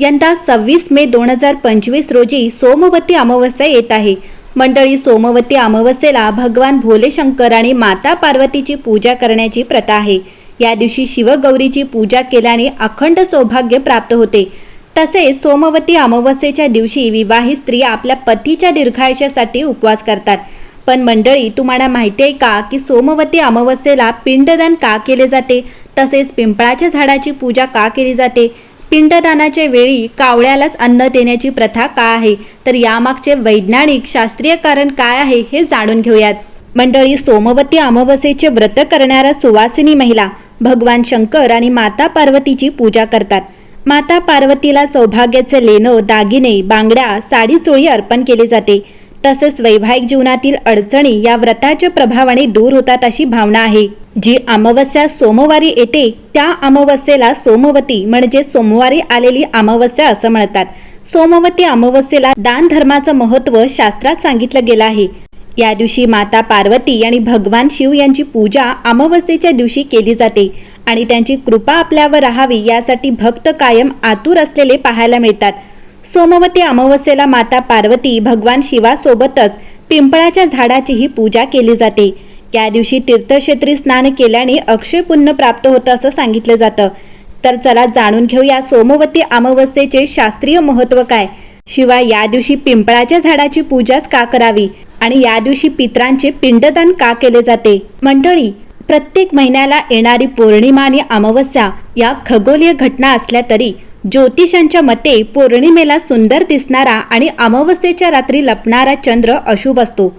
यंदा सव्वीस मे दोन हजार पंचवीस रोजी सोमवती अमावस्या येत आहे. मंडळी सोमवती अमावस्येला भगवान भोलेशंकर आणि माता पार्वतीची पूजा करण्याची प्रथा आहे. या दिवशी शिवगौरीची पूजा केल्याने अखंड सौभाग्य प्राप्त होते. तसेच सोमवती अमावस्येच्या दिवशी विवाहित स्त्रिया आपल्या पतीच्या दीर्घायुष्यासाठी उपवास करतात. पण मंडळी तुम्हाला माहिती आहे का की सोमवती अमावस्येला पिंडदान का केले जाते? तसेच पिंपळाच्या झाडाची पूजा का केली जाते? पिंडदानाच्या वेळी कावळ्यालाच अन्न देण्याची प्रथा का आहे? तर यामागचे वैज्ञानिक शास्त्रीय कारण काय आहे हे जाणून घेऊयात. मंडळी सोमवती अमावस्येचे व्रत करणाऱ्या सुवासिनी महिला भगवान शंकर आणि माता पार्वतीची पूजा करतात. माता पार्वतीला सौभाग्याचे लेणं दागिने बांगड्या साडी चोळी अर्पण केली जाते. तसेच वैवाहिक जीवनातील अडचणी या व्रताच्या प्रभावाने दूर होतात अशी भावना आहे. जी अमावस्या सोमवारी येते त्या अमावस्येला सोमवती म्हणजे सोमवारी आलेली अमावस्या असं म्हणतात. सोमवती अमावस्येला दान धर्माचं महत्त्व शास्त्रात सांगितलं गेलं आहे. या दिवशी माता पार्वती आणि भगवान शिव यांची पूजा अमावस्येच्या दिवशी केली जाते आणि त्यांची कृपा आपल्यावर राहावी यासाठी भक्त कायम आतुर असलेले पाहायला मिळतात. सोमवती अमावस्येला माता पार्वती भगवान शिवासोबतच पिंपळाच्या झाडाचीही पूजा केली जाते. या दिवशी तीर्थक्षेत्री स्नान केल्याने अक्षय पुण्य प्राप्त होतं असं सांगितलं जातं. तर चला जाणून घेऊया सोमवती अमावस्येचे शास्त्रीय महत्त्व काय? शिवाय या दिवशी पिंपळाच्या झाडाची पूजाच का करावी? आणि या दिवशी पित्रांचे पिंडदान का केले जाते? मंडळी प्रत्येक महिन्याला येणारी पौर्णिमा आणि अमावस्या या खगोलीय घटना असल्या तरी ज्योतिषांच्या मते पौर्णिमेला सुंदर दिसणारा आणि अमावस्येच्या रात्री लपणारा चंद्र अशुभ असतो.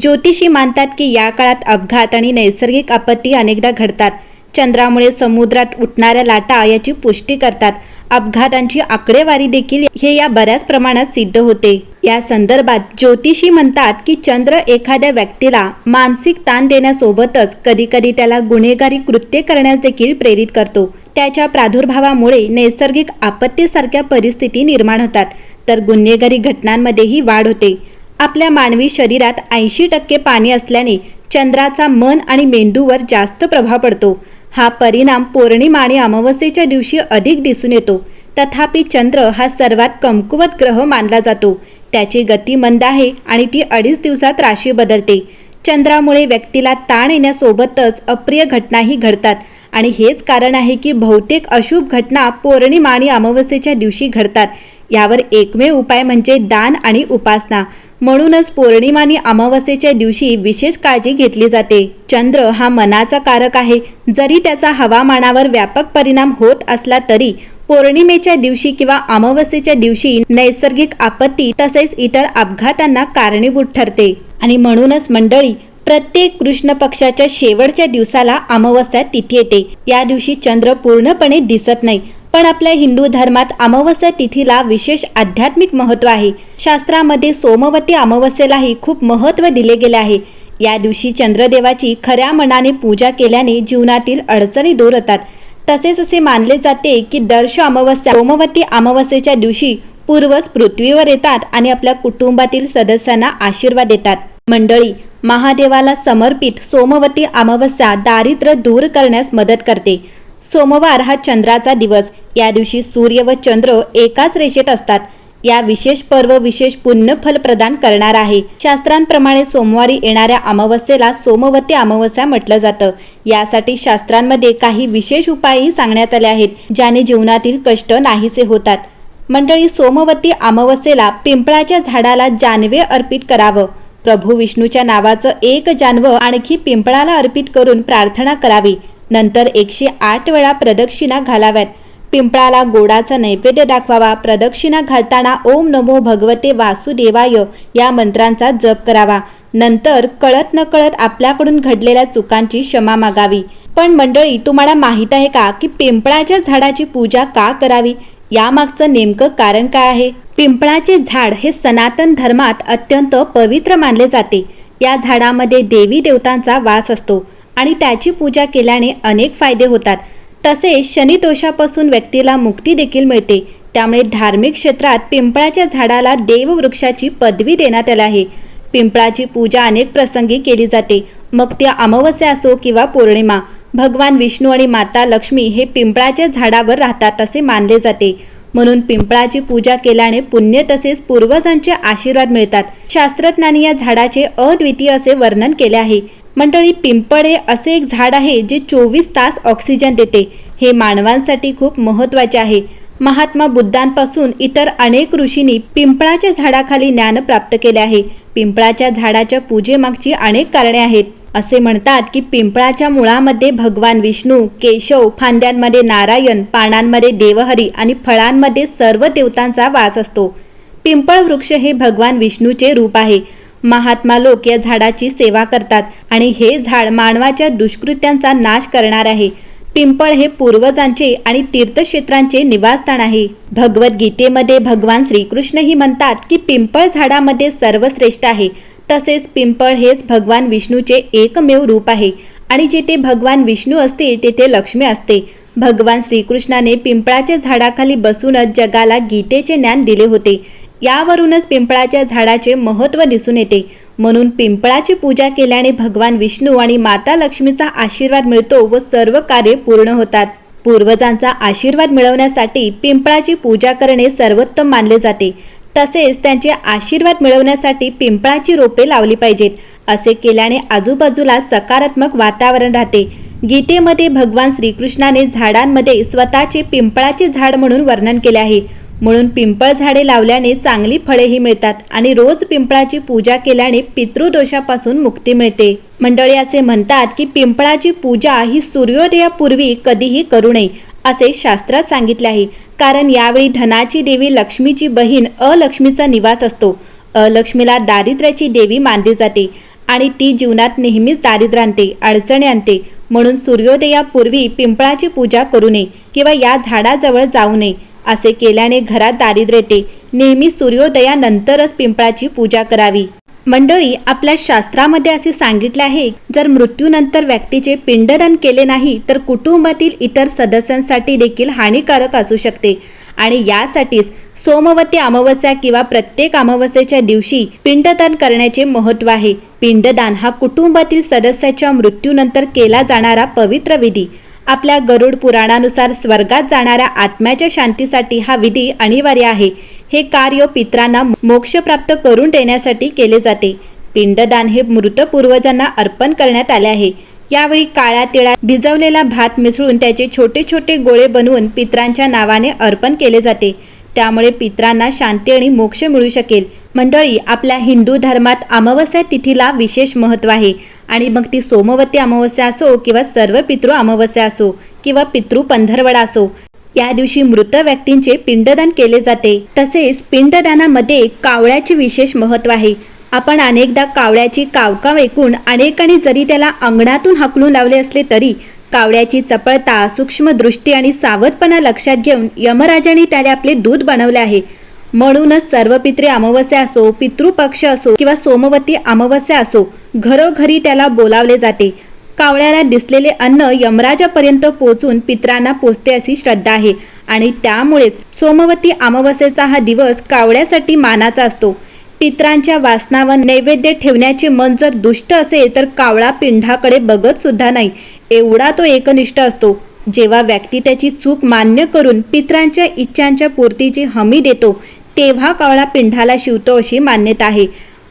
ज्योतिषी मानतात की या काळात अपघात आणि नैसर्गिक आपत्ती अनेकदा घडतात. चंद्रामुळे समुद्रात उठणाऱ्या लाटा याची पुष्टी करतात. अपघातांची आकडेवारी देखील हे या बऱ्याच प्रमाणात सिद्ध होते. या संदर्भात ज्योतिषी म्हणतात की चंद्र एखाद्या व्यक्तीला मानसिक ताण देण्यासोबतच कधीकधी त्याला गुन्हेगारी कृत्य करण्यास देखील प्रेरित करतो. त्याच्या प्रादुर्भावामुळे नैसर्गिक आपत्तीसारख्या परिस्थिती निर्माण होतात. तर गुन्हेगारी घटनांमध्येही वाढ होते. आपल्या मानवी शरीरात ऐंशी टक्के पाणी असल्याने चंद्राचा मन आणि मेंदूवर जास्त प्रभाव पडतो. हा परिणाम पौर्णिमा आणि अमावस्येच्या दिवशी अधिक दिसून येतो. तथापि चंद्र हा सर्वात कमकुवत ग्रह मानला जातो. त्याची गती मंद आहे आणि ती अडीच दिवसात राशी बदलते. चंद्रामुळे व्यक्तीला ताण येण्यासोबतच अप्रिय घटनाही घडतात. आणि हेच कारण आहे की बहुतेक अशुभ घटना पौर्णिमा आणि अमावस्येच्या दिवशी घडतात. यावर एकमेव उपाय म्हणजे दान आणि उपासना. म्हणूनच पौर्णिमा आणि अमावस्येच्या दिवशी विशेष काळजी घेतली जाते. चंद्र हा मनाचा कारक आहे. जरी त्याचा हवामानावर व्यापक परिणाम होत असला तरी पौर्णिमेच्या दिवशी किंवा अमावस्येच्या दिवशी नैसर्गिक आपत्ती तसेच इतर अपघातांना कारणीभूत ठरते. आणि म्हणूनच मंडळी प्रत्येक कृष्ण पक्षाच्या शेवटच्या दिवसाला अमावस्या तिथी येते. या दिवशी चंद्र पूर्णपणे दिसत नाही. पण आपल्या हिंदू धर्मात अमावस्या तिथीला विशेष आध्यात्मिक महत्त्व आहे. शास्त्रामध्ये सोमवती अमावस्येलाही खूप महत्त्व दिले गेले आहे. या दिवशी चंद्रदेवाची खऱ्या मनाने पूजा केल्याने जीवनातील अडचणी दूर होतात. तसेच असे मानले जाते की दर्श अमावस्या सोमवती अमावस्येच्या दिवशी पूर्वज पृथ्वीवर येतात आणि आपल्या कुटुंबातील सदस्यांना आशीर्वाद देतात. मंडळी महादेवाला समर्पित सोमवती अमावस्या दारिद्र्य दूर करण्यास मदत करते. सोमवार हा चंद्राचा दिवस. या दिवशी सूर्य व चंद्र एकाच रेषेत असतात. या विशेष पर्व विशेष पुण्यफल प्रदान करणार आहे. शास्त्रांप्रमाणे सोमवारी येणाऱ्या अमावस्येला सोमवती अमावस्या म्हटलं जातं. यासाठी शास्त्रांमध्ये काही विशेष उपायही सांगण्यात आले आहेत ज्याने जीवनातील कष्ट नाहीसे होतात. मंडळी सोमवती अमावस्येला पिंपळाच्या झाडाला जानवे अर्पित करावं. प्रभू विष्णूच्या नावाचं एक जानवं आणखी पिंपळाला अर्पित करून प्रार्थना करावी. नंतर एकशे आठ वेळा प्रदक्षिणा घालाव्यात. पिंपळाला गोडाचा नैवेद्य दाखवावा. प्रदक्षिणा घालताना ओम नमो भगवते वासुदेवाय या मंत्रांचा जप करावा. नंतर कळत न कळत आपल्याकडून घडलेल्या चुकांची क्षमा मागावी. पण मंडळी तुम्हाला माहीत आहे का की पिंपळाच्या झाडाची पूजा का करावी? यामागचं नेमकं कारण काय आहे? पिंपळाचे झाड हे सनातन धर्मात अत्यंत पवित्र मानले जाते. या झाडामध्ये देवी देवतांचा वास असतो. आणि त्याची पूजा केल्याने अनेक फायदे होतात. तसेच शनिदोषापासून व्यक्तीला मुक्ती देखील मिळते. त्यामुळे धार्मिक क्षेत्रात पिंपळाच्या झाडाला देववृक्षाची पदवी देण्यात आली आहे. पिंपळाची पूजा अनेक प्रसंगी केली जाते. मग ती अमावस्या असो किंवा पौर्णिमा भगवान विष्णू आणि माता लक्ष्मी हे पिंपळाच्या झाडावर राहतात असे मानले जाते. म्हणून पिंपळाची पूजा केल्याने पुण्य तसेच पूर्वजांचे आशीर्वाद मिळतात. शास्त्रज्ञांनी या झाडाचे अद्वितीय असे वर्णन केले आहे. मंडळी पिंपळ हे असे एक झाड आहे जे चोवीस तास ऑक्सिजन देते. हे मानवांसाठी खूप महत्त्वाचे आहे. महात्मा बुद्धांपासून इतर अनेक ऋषींनी पिंपळाच्या झाडाखाली ज्ञान प्राप्त केले आहे. पिंपळाच्या झाडाच्या पूजेमागची अनेक कारणे आहेत. असे म्हणतात की पिंपळाच्या मुळामध्ये भगवान विष्णू केशव फांद्यांमध्ये नारायण पानांमध्ये देवहरी आणि फळांमध्ये सर्व देवतांचा वास असतो. पिंपळ वृक्ष हे भगवान विष्णूचे रूप आहे. महात्मा लोक या झाडाची सेवा करतात आणि हे झाड मानवाच्या दुष्कृत्यांचा नाश करणार आहे. पिंपळ हे पूर्वजांचे आणि तीर्थक्षेत्रांचे निवासस्थान आहे. भगवद्गीतेमध्ये भगवान श्रीकृष्णही म्हणतात की पिंपळ झाडामध्ये सर्वश्रेष्ठ आहे. तसेच पिंपळ हेच भगवान विष्णूचे एकमेव रूप आहे आणि जेथे भगवान विष्णू असते तेथे लक्ष्मी असते. भगवान श्रीकृष्णाने पिंपळाच्या झाडाखाली बसूनच जगाला गीतेचे ज्ञान दिले होते. यावरूनच पिंपळाच्या झाडाचे महत्त्व दिसून येते. म्हणून पिंपळाची पूजा केल्याने भगवान विष्णू आणि माता लक्ष्मीचा आशीर्वाद मिळतो व सर्व कार्य पूर्ण होतात. पूर्वजांचा आशीर्वाद मिळवण्यासाठी पिंपळाची पूजा करणे सर्वोत्तम मानले जाते. तसेच त्यांचे आशीर्वाद मिळवण्यासाठी पिंपळाची रोपे लावली पाहिजेत असे केल्याने आजूबाजूला सकारात्मक वातावरण राहते. गीतेमध्ये भगवान श्रीकृष्णाने झाडांमध्ये स्वतःचे पिंपळाचे झाड म्हणून वर्णन केले आहे. म्हणून पिंपळ झाडे लावल्याने चांगली फळेही मिळतात आणि रोज पिंपळाची पूजा केल्याने पितृदोषापासून मुक्ती मिळते. मंडळी असे म्हणतात की पिंपळाची पूजा ही सूर्योदयापूर्वी कधीही करू नये असे शास्त्रात सांगितले आहे. कारण यावेळी धनाची देवी लक्ष्मीची बहीण अलक्ष्मीचा निवास असतो. अलक्ष्मीला दारिद्र्याची देवी मानली जाते आणि ती जीवनात नेहमीच दारिद्र्य आणते अडचणी आणते. म्हणून सूर्योदयापूर्वी पिंपळाची पूजा करू नये किंवा या झाडाजवळ जाऊ नये. असे केल्याने घरात दारिद्र्य येते नेहमी सूर्योदयानंतरच पिंपळाची पूजा करावी. मंडळी आपल्या शास्त्रामध्ये असे सांगितले आहे जर मृत्यूनंतर व्यक्तीचे पिंडदान केले नाही तर कुटुंबातील इतर सदस्यांसाठी देखील हानिकारक असू शकते. आणि यासाठीच सोमवती अमावस्या किंवा प्रत्येक अमावस्येच्या दिवशी पिंडदान करण्याचे महत्त्व आहे. पिंडदान हा कुटुंबातील सदस्याच्या मृत्यूनंतर केला जाणारा पवित्र विधी. आपल्या गरुड पुराणानुसार स्वर्गात जाणाऱ्या आत्म्याच्या शांतीसाठी हा विधी अनिवार्य आहे. हे कार्य पित्रांना मोक्ष प्राप्त करून देण्यासाठी केले जाते. पिंडदान हे मृत पूर्वजांना अर्पण करण्यात आले आहे. यावेळी काळ्या तिळात भिजवलेला भात मिसळून त्याचे छोटे छोटे गोळे बनवून पित्रांच्या नावाने अर्पण केले जाते. त्यामुळे पित्रांना शांती आणि मोक्ष मिळू शकेल. मंडळी आपल्या हिंदू धर्मात अमावस्या तिथीला विशेष महत्त्व आहे. आणि मग ती सोमवती अमावस्या असो किंवा सर्व पितृ अमावस्या असो किंवा पितृ पंधरवडा असो या दिवशी मृत व्यक्तींचे पिंडदान केले जाते. तसेच पिंडदानामध्ये कावळ्याचे विशेष महत्त्व आहे. आपण अनेकदा कावळ्याची कावकाव ऐकून अनेकांनी जरी त्याला अंगणातून हाकलून लावले असले तरी कावळ्याची चपळता सूक्ष्मदृष्टी आणि सावधपणा लक्षात घेऊन यमराजांनी त्याला आपले दूध बनवले आहे. म्हणूनच सर्व पित्रे अमावस्या असो पितृपक्ष असो किंवा सोमवती अमावस्या असो घरोघरी त्याला बोलावले जाते. कावळ्याला दिसलेले अन्न यमराजापर्यंत पोहोचून पित्रांना पोचते अशी श्रद्धा आहे. आणि त्यामुळेच सोमवती अमावस्येचा हा दिवस कावळ्यासाठी मानाचा असतो. पित्रांच्या वासनावर नैवेद्य ठेवण्याचे मन जर दुष्ट असेल तर कावळा पिंडाकडे बघत सुद्धा नाही. एवढा तो एकनिष्ठ असतो. जेव्हा व्यक्ती त्याची चूक मान्य करून पित्रांच्या इच्छांच्या पूर्तीची हमी देतो तेव्हा कावळा पिंढाला शिवतो अशी मान्यता आहे.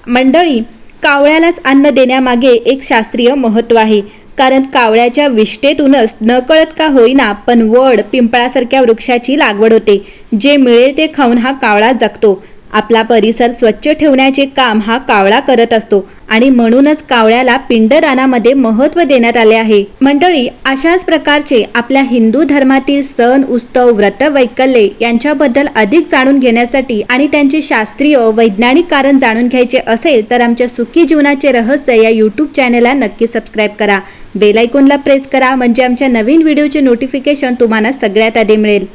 मंडळी कावळ्यालाच अन्न देण्यामागे एक शास्त्रीय महत्त्व आहे. कारण कावळ्याच्या विष्ठेतूनच नकळत का होईना पण वड पिंपळासारख्या वृक्षाची लागवड होते. जे मिळेल ते खाऊन हा कावळा जगतो. आपला परिसर स्वच्छ ठेवण्याचे काम हा कावळा करत असतो आणि म्हणूनच कावळ्याला पिंडदानामध्ये महत्त्व देण्यात आले आहे. मंडळी अशाच प्रकारचे आपल्या हिंदू धर्मातील सण उत्सव व्रत वैकल्ये यांच्याबद्दल अधिक जाणून घेण्यासाठी आणि त्यांचे शास्त्रीय वैज्ञानिक कारण जाणून घ्यायचे असेल तर आमच्या सुखी जीवनाचे रहस्य या यूट्यूब चॅनलला नक्की सबस्क्राईब करा. बेलायकॉनला प्रेस करा म्हणजे आमच्या नवीन व्हिडिओचे नोटिफिकेशन तुम्हाला सगळ्यात आधी मिळेल.